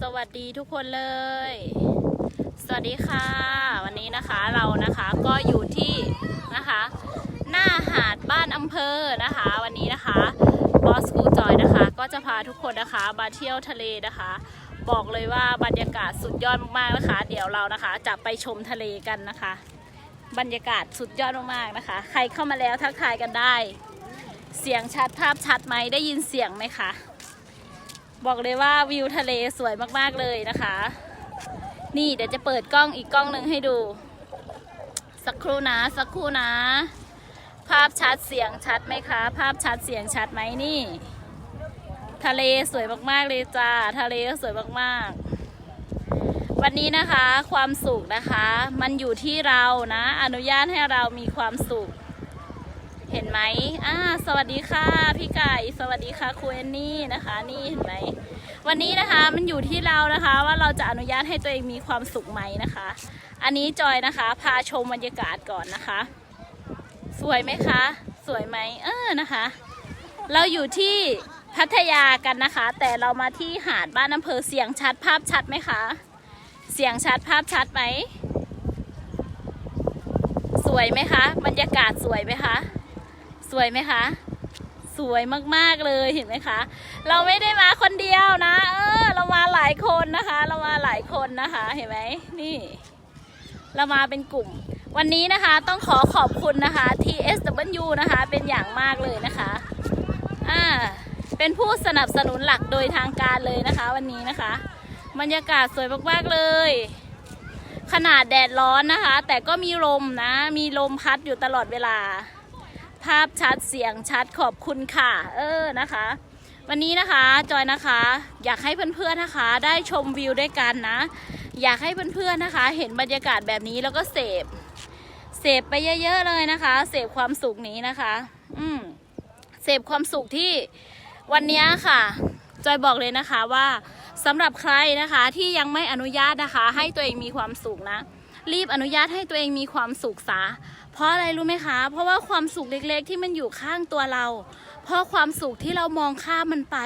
สวัสดีทุกคนเลย สวัสดีค่ะ วันนี้นะคะเรานะคะก็อยู่ที่นะคะ หน้าหาดบ้านอำเภอนะคะ วันนี้นะคะบอสกูจอยนะคะ ก็จะพาทุกคนนะคะมาเที่ยวทะเลนะคะ บอกเลยว่าบรรยากาศสุดยอดมากๆนะคะ เดี๋ยวเรานะคะจะไปชมทะเลกันนะคะ บรรยากาศสุดยอดมากๆนะคะ ใครเข้ามาแล้วทักทายกันได้ เสียงชัดภาพชัดไหมได้ยินเสียงไหมคะ บอกเลยว่าวิวทะเลสวยมากๆเลยนะคะ นี่เดี๋ยวจะเปิดกล้องอีกกล้องหนึ่งให้ดู สักครู่นะสักครู่นะ ภาพชัดเสียงชัดไหมคะ ภาพชัดเสียงชัดไหมนี่ ทะเลสวยมากๆเลยจ้าทะเลสวยมากๆวันนี้นะคะความสุขนะคะ มันอยู่ที่เรานะ อนุญาตให้เรามีความสุข เห็นไหมอ่าสวัสดีค่ะพี่ไก่ สวัสดีค่ะครูเอนนี่นะคะ นี่เห็นไหม วันนี้นะคะมันอยู่ที่เรานะคะ ว่าเราจะอนุญาตให้ตัวเองมีความสุขไหมนะคะ อันนี้จอยนะคะ พาชมบรรยากาศก่อนนะคะ สวยไหมคะ สวยไหมเออนะคะ เราอยู่ที่พัทยากันนะคะ แต่เรามาที่หาดบ้านอำเภอเสียงชัดภาพชัดไหมคะ เสียงชัดภาพชัดไหม สวยไหมคะ บรรยากาศสวยไหมคะ วยไหมคะ สวยมากๆเลยเห็นไหมคะ เราไม่ได้มาคนเดียวนะ เออ เรามาหลายคนนะคะ เรามาหลายคนนะคะ เห็นไหมนี่ เรามาเป็นกลุ่ม วันนี้นะคะต้องขอขอบคุณนะคะ TSW นะคะเป็นอย่างมากเลยนะคะอ่าเป็นผู้สนับสนุนหลักโดยทางการเลยนะคะ วันนี้นะคะ บรรยากาศสวยมากๆเลย ขนาดแดดร้อนนะคะ แต่ก็มีลมนะ มีลมพัดอยู่ตลอดเวลา ภาพชัดเสียงชัดขอบคุณค่ะ เออนะคะ วันนี้นะคะจอยนะคะ อยากให้เพื่อนๆนะคะ ได้ชมวิวด้วยกันนะ อยากให้เพื่อนๆนะคะ เห็นบรรยากาศแบบนี้แล้วก็เสพเสพไปเยอะๆเลยนะคะ เสพความสุขนี้นะคะ อืมเสพความสุขที่วันนี้ค่ะจอยบอกเลยนะคะว่าสำหรับใครนะคะที่ยังไม่อนุญาตนะคะ ให้ตัวเองมีความสุขนะ รีบอนุญาตให้ตัวเองมีความสุขซะเพราะอะไรรู้ไหมคะ เพราะว่าความสุขเล็กๆ ที่มันอยู่ข้างตัวเรา เพราะความสุขที่เรามองข้ามมันไป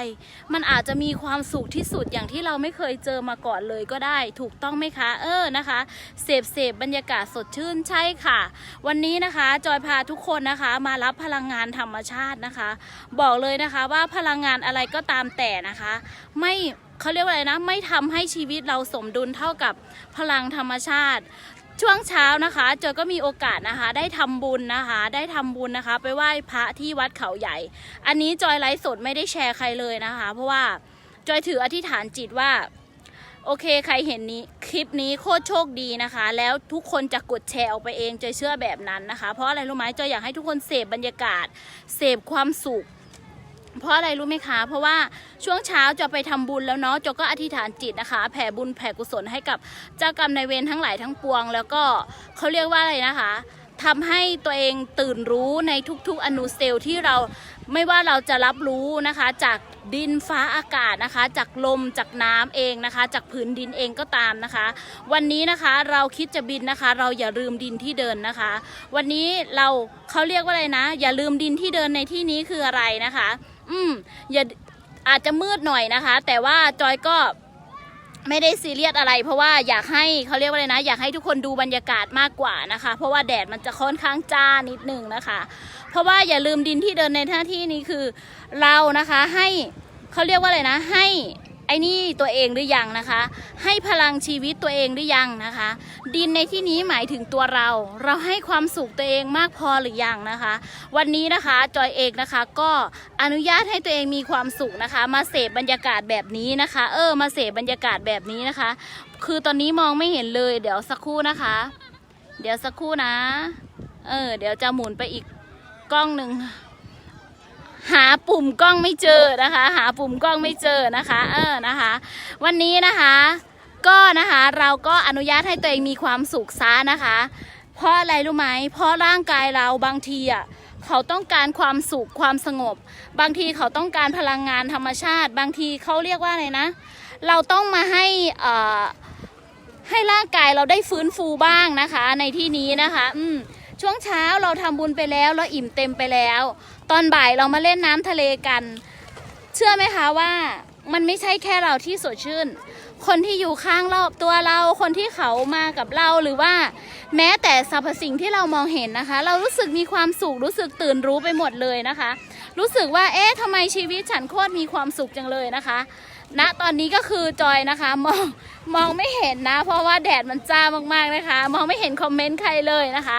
มันอาจจะมีความสุขที่สุดอย่างที่เราไม่เคยเจอมาก่อนเลยก็ได้ ถูกต้องไหมคะ เออนะคะ เสพเสพบรรยากาศสดชื่นใช่ค่ะ วันนี้นะคะ จอยพาทุกคนนะคะมารับพลังงานธรรมชาตินะคะ บอกเลยนะคะว่าพลังงานอะไรก็ตามแต่นะคะ ไม่ เขาเรียกว่าอะไรนะ ไม่ทำให้ชีวิตเราสมดุลเท่ากับพลังธรรมชาติ ช่วงเช้านะคะจอยก็มีโอกาสนะคะ ได้ทำบุญนะคะ ได้ทำบุญนะคะ ไปไหว้พระที่วัดเขาใหญ่ อันนี้จอยไลฟ์สดไม่ได้แชร์ใครเลยนะคะ เพราะว่าจอยถืออธิษฐานจิตว่าโอเคใครเห็นนี้คลิปนี้โคตรโชคดีนะคะ แล้วทุกคนจะกดแชร์ออกไปเองจอยเชื่อแบบนั้นนะคะ เพราะอะไรรู้ไหมจอยอยากให้ทุกคนเสพบรรยากาศ เสพความสุข เพราะอะไรรู้ไหมคะ เพราะว่าช่วงเช้าจะไปทำบุญแล้วเนาะจอยก็อธิษฐานจิตนะคะ แผ่บุญแผ่กุศลให้กับเจ้ากรรมนายเวรทั้งหลายทั้งปวง แล้วก็เขาเรียกว่าอะไรนะคะทำให้ตัวเองตื่นรู้ในทุกๆ อนุเซลล์ที่เราไม่ว่าเราจะรับรู้นะคะ จากดินฟ้าอากาศนะคะ จากลมจากน้ำเองนะคะ จากผืนดินเองก็ตามนะคะ วันนี้นะคะเราคิดจะบินนะคะ เราอย่าลืมดินที่เดินนะคะ วันนี้เราเขาเรียกว่าอะไรนะ อย่าลืมดินที่เดินในที่นี้คืออะไรนะคะ อืมอย่าอาจจะมืดหน่อยนะคะ แต่ว่าจอยก็ไม่ได้ซีเรียสอะไร เพราะว่าอยากให้เขาเรียกว่าอะไรนะ อยากให้ทุกคนดูบรรยากาศมากกว่านะคะ เพราะว่าแดดมันจะค่อนข้างจ้านิดนึงนะคะ เพราะว่าอย่าลืมดินที่เดินในท่าที่นี้คือเรานะคะให้เขาเรียกว่าอะไรนะให้ ไอ้นี่ตัวเองหรือยังนะคะ ให้พลังชีวิตตัวเองหรือยังนะคะ ดินในที่นี้หมายถึงตัวเรา เราให้ความสุขตัวเองมากพอหรือยังนะคะ วันนี้นะคะจอยเองนะคะก็อนุญาตให้ตัวเองมีความสุขนะคะ มาเสพบรรยากาศแบบนี้นะคะ เออมาเสพบรรยากาศแบบนี้นะคะ คือตอนนี้มองไม่เห็นเลยเดี๋ยวสักครู่นะคะ เดี๋ยวสักครู่นะ เออเดี๋ยวจะหมุนไปอีกกล้องหนึ่ง หาปุ่มกล้องไม่เจอนะคะ หาปุ่มกล้องไม่เจอนะคะ เออนะคะ วันนี้นะคะ ก็นะคะเราก็อนุญาตให้ตัวเองมีความสุขซะนะคะ เพราะอะไรรู้ไหมเพราะร่างกายเราบางทีอะเขาต้องการความสุขความสงบ บางทีเขาต้องการพลังงานธรรมชาติ บางทีเขาเรียกว่าอะไรนะ เราต้องมาให้อ่อให้ร่างกายเราได้ฟื้นฟูบ้างนะคะ ในที่นี้นะคะ อืม ช่วงเช้าเราทำบุญไปแล้วเราอิ่มเต็มไปแล้ว ตอนบ่ายเรามาเล่นน้ำทะเลกัน เชื่อไหมคะว่ามันไม่ใช่แค่เราที่สดชื่น คนที่อยู่ข้างรอบตัวเรา คนที่เขามากับเราหรือว่า แม้แต่สรรพสิ่งที่เรามองเห็นนะคะ เรารู้สึกมีความสุขรู้สึกตื่นรู้ไปหมดเลยนะคะ รู้สึกว่าเอ๊ะทำไมชีวิตฉันโคตรมีความสุขจังเลยนะคะณตอนนี้ก็คือจอยนะคะมองมองไม่เห็นนะ เพราะว่าแดดมันจ้ามากๆนะคะ มองไม่เห็นคอมเมนต์ใครเลยนะคะ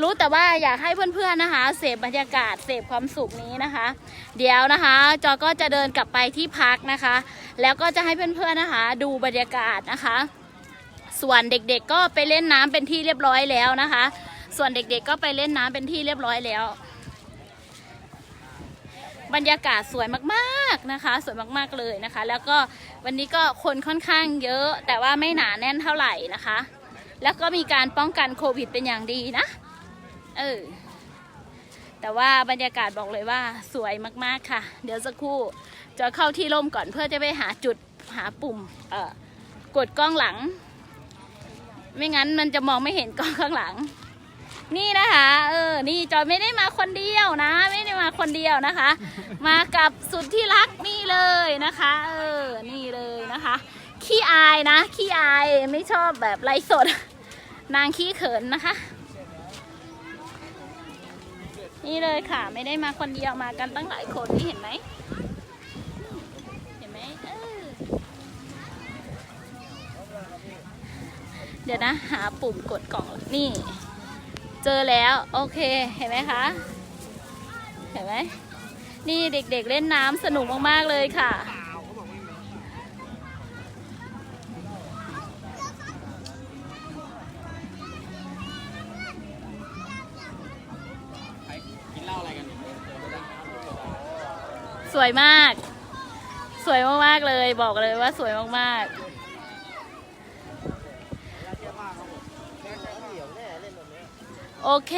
รู้แต่ว่าอยากให้เพื่อนๆนะคะ เสพบรรยากาศเสพความสุขนี้นะคะ เดี๋ยวนะคะ จอก็จะเดินกลับไปที่พักนะคะ แล้วก็จะให้เพื่อนๆนะคะ ดูบรรยากาศนะคะ ส่วนเด็กๆก็ไปเล่นน้ำเป็นที่เรียบร้อยแล้วนะคะ ส่วนเด็กๆก็ไปเล่นน้ำเป็นที่เรียบร้อยแล้ว บรรยากาศสวยมากๆนะคะ สวยมากๆเลยนะคะ แล้วก็วันนี้ก็คนค่อนข้างเยอะ แต่ว่าไม่หนาแน่นเท่าไหร่นะคะแล้วก็มีการป้องกันโควิดเป็นอย่างดีนะ เออ แต่ว่าบรรยากาศบอกเลยว่าสวยมากๆค่ะ เดี๋ยวสักครู่จะเข้าที่ร่มก่อนเพื่อจะไปหาจุดหาปุ่ม เอ่อกดกล้องหลัง ไม่งั้นมันจะมองไม่เห็นกล้องข้างหลัง นี่นะคะ เออ นี่จอยไม่ได้มาคนเดียวนะ ไม่ได้มาคนเดียวนะคะ มากับสุดที่รักนี่เลยนะคะ เออ นี่เลยนะคะ ขี้อายนะ ขี้อายไม่ชอบแบบไร้สด นางขี้เขินนะคะ นี่เลยค่ะ ไม่ได้มาคนเดียวมากันตั้งหลายคนนี่เห็นไหมเห็นไหมเออเดี๋ยวนะ หาปุ่มกดกล่องนี่ เจอแล้วโอเคเห็นไหมคะเห็นไหมนี่เด็กๆเล่นน้ำสนุกมากๆเลยค่ะ สวยมาก สวยมากๆเลย บอกเลยว่าสวยมากๆ โอเค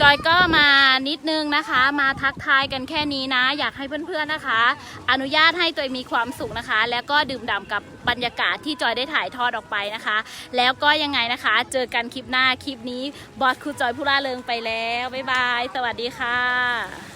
จอยก็มานิดนึงนะคะ มาทักทายกันแค่นี้นะ อยากให้เพื่อนๆนะคะ อนุญาตให้ตัวเองมีความสุขนะคะ แล้วก็ดื่มด่ำกับบรรยากาศที่จอยได้ถ่ายทอดออกไปนะคะ แล้วก็ยังไงนะคะ เจอกันคลิปหน้าคลิปนี้บอสครูจอยผู้ล่าเริงไปแล้วบ๊ายบาย สวัสดีค่ะ